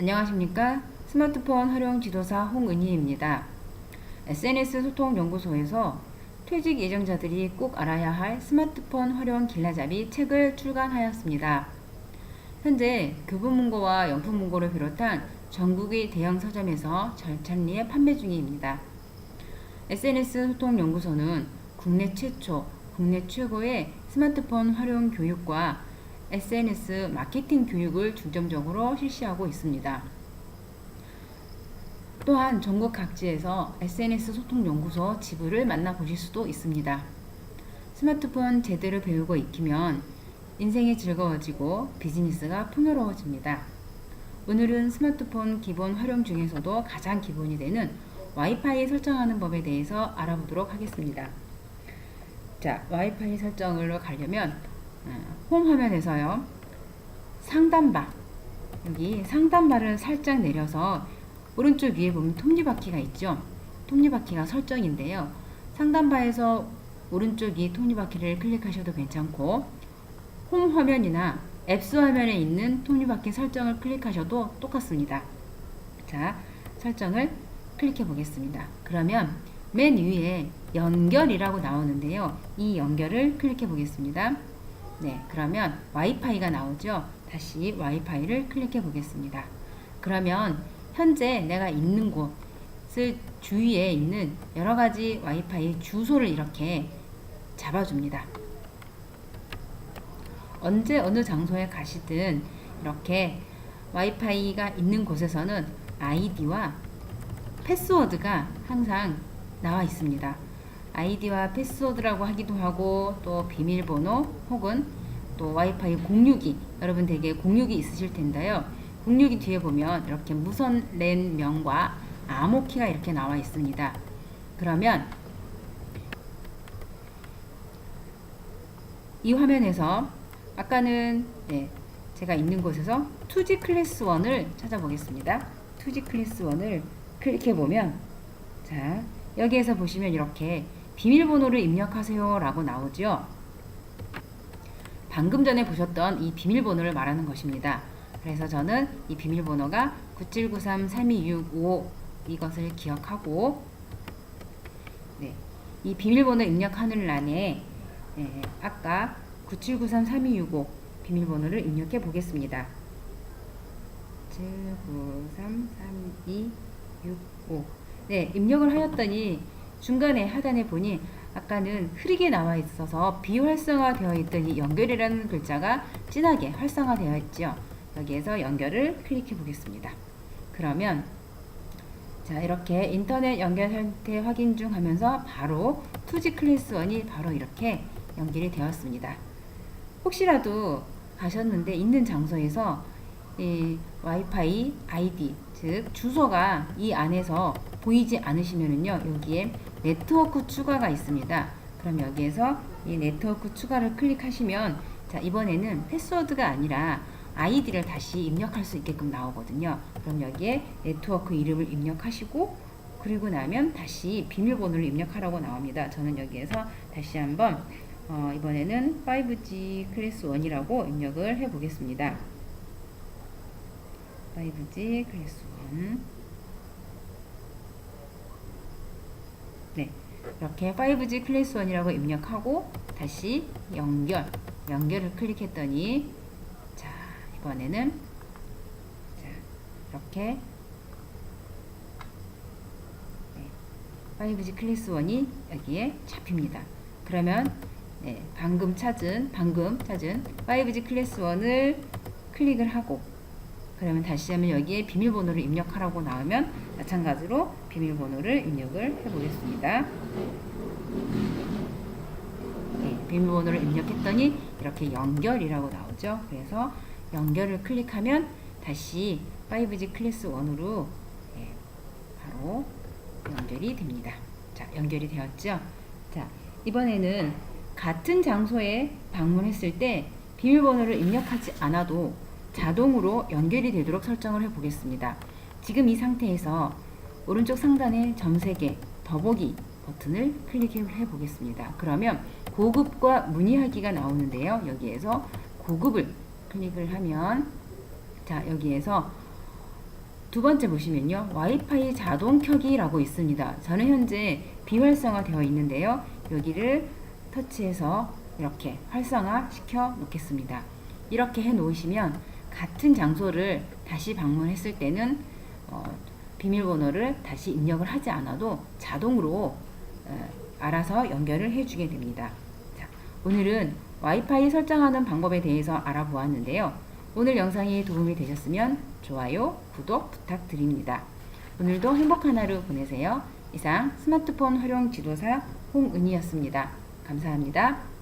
안녕하십니까? 스마트폰 활용 지도사 홍은희입니다. SNS 소통 연구소에서 퇴직 예정자들이 꼭 알아야 할 스마트폰 활용 길라잡이 책을 출간하였습니다. 현재 교보문고와 영풍문고를 비롯한 전국의 대형 서점에서 절찬리에 판매 중입니다. SNS 소통 연구소는 국내 최초, 국내 최고의 스마트폰 활용 교육과 SNS 마케팅 교육을 중점적으로 실시하고 있습니다. 또한 전국 각지에서 SNS 소통 연구소 지부를 만나보실 수도 있습니다. 스마트폰 제대로 배우고 익히면 인생이 즐거워지고 비즈니스가 풍요로워집니다. 오늘은 스마트폰 기본 활용 중에서도 가장 기본이 되는 와이파이 설정하는 법에 대해서 알아보도록 하겠습니다. 자, 와이파이 설정으로 가려면 어, 홈 화면에서요. 상단바 여기 상단바를 살짝 내려서 오른쪽 위에 보면 톱니바퀴가 있죠. 톱니바퀴가 설정인데요. 상단바에서 오른쪽 이 톱니바퀴를 클릭하셔도 괜찮고 홈 화면이나 앱스 화면에 있는 톱니바퀴 설정을 클릭하셔도 똑같습니다. 자, 설정을 클릭해 보겠습니다. 그러면 맨 위에 연결이라고 나오는데요. 이 연결을 클릭해 보겠습니다. 네, 그러면 와이파이가 나오죠. 다시 와이파이를 클릭해 보겠습니다. 그러면 현재 내가 있는 곳을 주위에 있는 여러 가지 와이파이 주소를 이렇게 잡아줍니다. 언제 어느 장소에 가시든 이렇게 와이파이가 있는 곳에서는 아이디와 패스워드가 항상 나와 있습니다. 아이디와 패스워드라고 하기도 하고 또 비밀번호 혹은 또 와이파이 공유기 여러분 되게 공유기 있으실 텐데요. 공유기 뒤에 보면 이렇게 무선 랜 명과 암호키가 이렇게 나와 있습니다. 그러면 이 화면에서 아까는 네, 제가 있는 곳에서 2G 클래스 1을 찾아보겠습니다. 2G 클래스 1을 클릭해 보면 자 여기에서 보시면 이렇게 비밀번호를 입력하세요 라고 나오죠. 방금 전에 보셨던 이 비밀번호를 말하는 것입니다. 그래서 저는 이 비밀번호가 9793-3265 이것을 기억하고 네, 이 비밀번호 입력하는 란에 네, 아까 9793-3265 비밀번호를 입력해 보겠습니다. 7933265 네, 입력을 하였더니 중간에 하단에 보니 아까는 흐리게 나와 있어서 비활성화 되어 있던 이 연결이라는 글자가 진하게 활성화되어 있죠. 여기에서 연결을 클릭해 보겠습니다. 그러면 자 이렇게 인터넷 연결 상태 확인 중 하면서 바로 2G 클래스 1이 바로 이렇게 연결이 되었습니다. 혹시라도 가셨는데 있는 장소에서 이 와이파이 아이디 즉 주소가 이 안에서 보이지 않으시면은요 여기에 네트워크 추가가 있습니다. 그럼 여기에서 이 네트워크 추가를 클릭하시면 자 이번에는 패스워드가 아니라 아이디를 다시 입력할 수 있게끔 나오거든요. 그럼 여기에 네트워크 이름을 입력하시고 그리고 나면 다시 비밀번호를 입력하라고 나옵니다. 저는 여기에서 다시 한번 어, 이번에는 5G 클래스 1이라고 입력을 해 보겠습니다. 5G 클래스 1 네, 이렇게 5G 클래스 1이라고 입력하고 다시 연결, 연결을 클릭했더니 자 이번에는 자 이렇게 네, 5G 클래스 1이 여기에 잡힙니다. 그러면 네, 방금 찾은 방금 찾은 5G 클래스 1을 클릭을 하고 그러면 다시 하면 여기에 비밀번호를 입력하라고 나오면 마찬가지로 비밀번호를 입력을 해보겠습니다. 네, 비밀번호를 입력했더니 이렇게 연결이라고 나오죠. 그래서 연결을 클릭하면 다시 5G 클래스 1으로 네, 바로 연결이 됩니다. 자, 연결이 되었죠. 자, 이번에는 같은 장소에 방문했을 때 비밀번호를 입력하지 않아도 자동으로 연결이 되도록 설정을 해 보겠습니다. 지금 이 상태에서 오른쪽 상단에 점 3개 더보기 버튼을 클릭해 보겠습니다. 그러면 고급과 문의하기가 나오는데요. 여기에서 고급을 클릭을 하면 자 여기에서 두 번째 보시면요. 와이파이 자동 켜기라고 있습니다. 저는 현재 비활성화 되어 있는데요. 여기를 터치해서 이렇게 활성화 시켜 놓겠습니다. 이렇게 해 놓으시면 같은 장소를 다시 방문했을 때는 어, 비밀번호를 다시 입력을 하지 않아도 자동으로 어, 알아서 연결을 해주게 됩니다. 자, 오늘은 와이파이 설정하는 방법에 대해서 알아보았는데요. 오늘 영상이 도움이 되셨으면 좋아요, 구독 부탁드립니다. 오늘도 행복한 하루 보내세요. 이상 스마트폰 활용 지도사 홍은이었습니다. 감사합니다.